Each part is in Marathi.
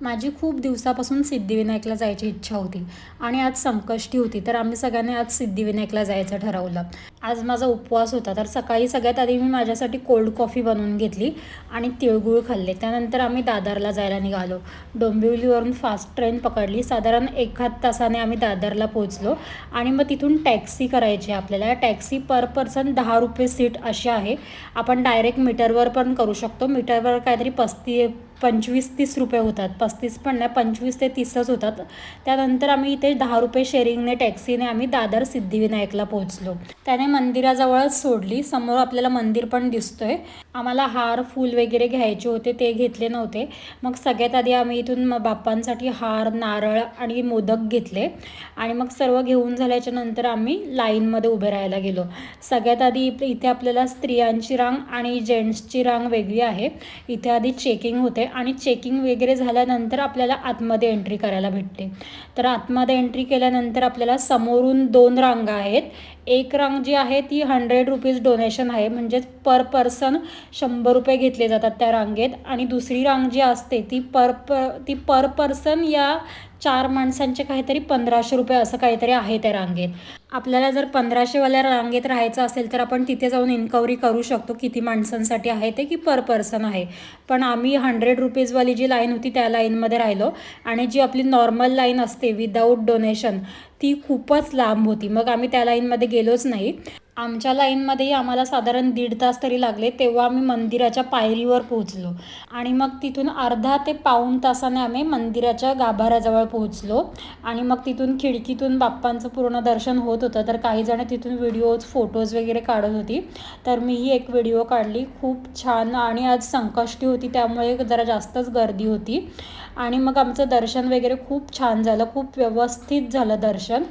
माझी खूप दिवसापासून सिद्धिविनायकला जायची इच्छा होती आणि आज संकष्टी होती तर आम्ही सगळ्यांनी आज सिद्धिविनायकला जायचं ठरवलं. आज माझा उपवास होता तर सकाळी सगळ्यात आधी मी माझ्यासाठी कोल्ड कॉफी बनवून घेतली आणि तिळगुळ खाल्ले. त्यानंतर आम्ही दादरला जायला निघालो. डोंबिवलीवरून फास्ट ट्रेन पकडली. साधारण एखाद तासाने आम्ही दादरला पोहोचलो आणि मग तिथून टॅक्सी करायची आहे आपल्याला. टॅक्सी पर पर्सन दहा रुपये सीट अशी आहे. आपण डायरेक्ट मीटरवर पण करू शकतो. मीटरवर काहीतरी पस्ती पंचवीस तीस रुपये होतात पस्तीस पण नाही पंचवीस ते तीसच होतात. त्यानंतर आम्ही इथे दहा रुपये शेअरिंगने टॅक्सीने आम्ही दादर सिद्धिविनायकला पोहोचलो. त्याने मंदिराजवळच सोडली समोर आपल्याला मंदिर पण दिसतोय. आम्हाला हार फूल वगैरे घ्यायचे होते ते घेतले नव्हते. मग सगळ्यात आधी आम्ही इथून मग बाप्पांसाठी हार नारळ आणि मोदक घेतले. आणि मग सर्व घेऊन झाल्याच्यानंतर आम्ही लाईनमध्ये उभे राहायला गेलो. सगळ्यात आधी इथे इथे आपल्याला स्त्रियांची रांग आणि जेंट्सची रांग वेगळी आहे. इथे आधी चेकिंग होते आणि चेकिंग वगैरे झाल्यानंतर आपल्याला आतमध्ये एंट्री करायला भेटते. तर आतमध्ये एंट्री केल्यानंतर आपल्याला समोरून दोन रांगा आहेत. एक रांग जी आहे ती हंड्रेड रुपीज डोनेशन आहे. म्हणजेच पर पर्सन शंभर रुपये घेतले जातात त्या रांगेत. आणि दुसरी रांग जी असते ती पर प ती पर पर्सन या चार माणसांचे काहीतरी पंधराशे रुपये असं काहीतरी आहे त्या रांगेत. आपल्याला जर पंधराशेवाल्या रांगेत राहायचं असेल तर आपण तिथे जाऊन इन्क्वायरी करू शकतो किती माणसांसाठी आहे ते की पर पर्सन आहे. पण आम्ही हंड्रेड रुपीजवाली जी लाईन होती त्या लाईनमध्ये राहिलो आणि जी आपली नॉर्मल लाईन असते विदाऊट डोनेशन ती खूपच लांब होती. मग आम्ही त्या लाईनमध्ये गेलोच नाही. आमच्या लाईनमध्येही आम्हाला साधारण दीड तास तरी लागले तेव्हा आम्ही मंदिराच्या पायरीवर पोहोचलो. आणि मग तिथून अर्धा ते पाऊण तासाने आम्ही मंदिराच्या गाभाऱ्याजवळ पोहोचलो. आणि मग तिथून खिडकीतून बाप्पांचं पूर्ण दर्शन होत होतं. तर काही जण तिथून व्हिडिओज फोटोज वगैरे काढत होती. तर मीही एक व्हिडिओ काढली. खूप छान आणि आज संकष्टी होती. त्यामुळे जरा जास्तच गर्दी होती. आणि मग आमचं दर्शन वगैरे खूप छान झालं. खूप व्यवस्थित झालं दर्शन.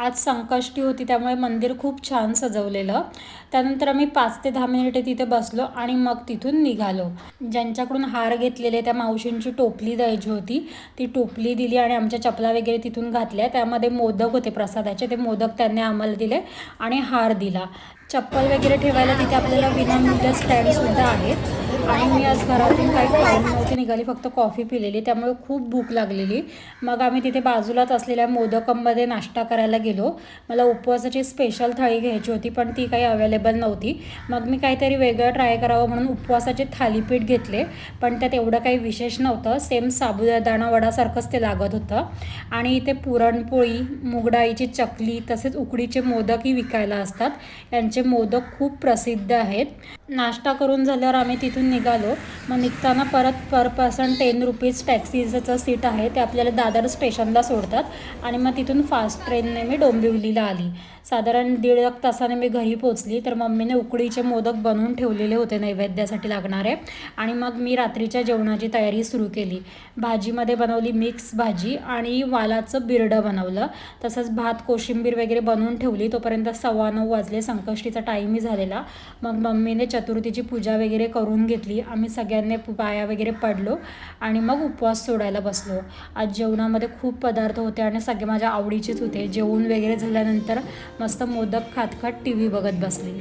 आज संकष्टी होती त्यामुळे मंदिर खूप छान सजवलेलं. त्यानंतर आम्ही पाच ते दहा मिनिटे तिथे बसलो आणि मग तिथून निघालो. ज्यांच्याकडून हार घेतलेले त्या मावशींची टोपली द्यायची होती. ती टोपली दिली आणि आमच्या चपला वगैरे तिथून घातल्या. त्यामध्ये मोदक होते प्रसादाचे ते मोदक त्यांनी आम्हाला दिले आणि हार दिला. चप्पल वगैरे ठेवायला तिथे आपल्याला विनामूल्य स्टँडसुद्धा आहेत. आणि मी आज घरातून काही खाऊन नव्हती निघाली फक्त कॉफी पिलेली. त्यामुळे खूप भूक लागलेली. मग आम्ही तिथे बाजूलाच असलेल्या मोदकममध्ये नाश्ता करायला गेलो. मला उपवासाची स्पेशल थाळी घ्यायची होती पण ती काही अवेलेबल नव्हती. मग मी काहीतरी वेगळं ट्राय करावं म्हणून उपवासाचे थालीपीठ घेतले पण त्यात एवढं काही विशेष नव्हतं. सेम साबुदाणा वडासारखंच ते लागत होतं. आणि इथे पुरणपोळी मुगडाईची चकली तसेच उकडीचे मोदकही विकायला असतात. यांचे मोदक खूप प्रसिद्ध आहेत. नाश्ता करून झाल्यावर आम्ही तिथून निघालो. मग निघताना परत पर पर्सन टेन रुपीज टॅक्सीचं सीट आहे ते आपल्याला दादर स्टेशनला सोडतात. आणि मग तिथून फास्ट ट्रेनने मी डोंबिवलीला आली. साधारण दीड एक तासाने मी घरी पोचली तर मम्मीने उकडीचे मोदक बनवून ठेवलेले होते नैवेद्यासाठी लागणारे. आणि मग मी रात्रीच्या जेवणाची तयारी सुरू केली. भाजीमध्ये बनवली मिक्स भाजी आणि वालाचं बिरडं बनवलं. तसंच भात कोशिंबीर वगैरे बनवून ठेवली. तोपर्यंत सव्वा नऊ वाजले. संकष्टीचा टाईमही झालेला. मग मम्मीने चतुर्थीची पूजा वगैरे करून घेतली. आम्ही सगळ्यांनी पाया वगैरे पडलो आणि मग उपवास सोडायला बसलो. आज जेवणामध्ये खूप पदार्थ होते आणि सगळे माझ्या आवडीचेच होते. जेवण वगैरे झाल्यानंतर मस्त मोदक खात खात टी व्ही बघत बसली.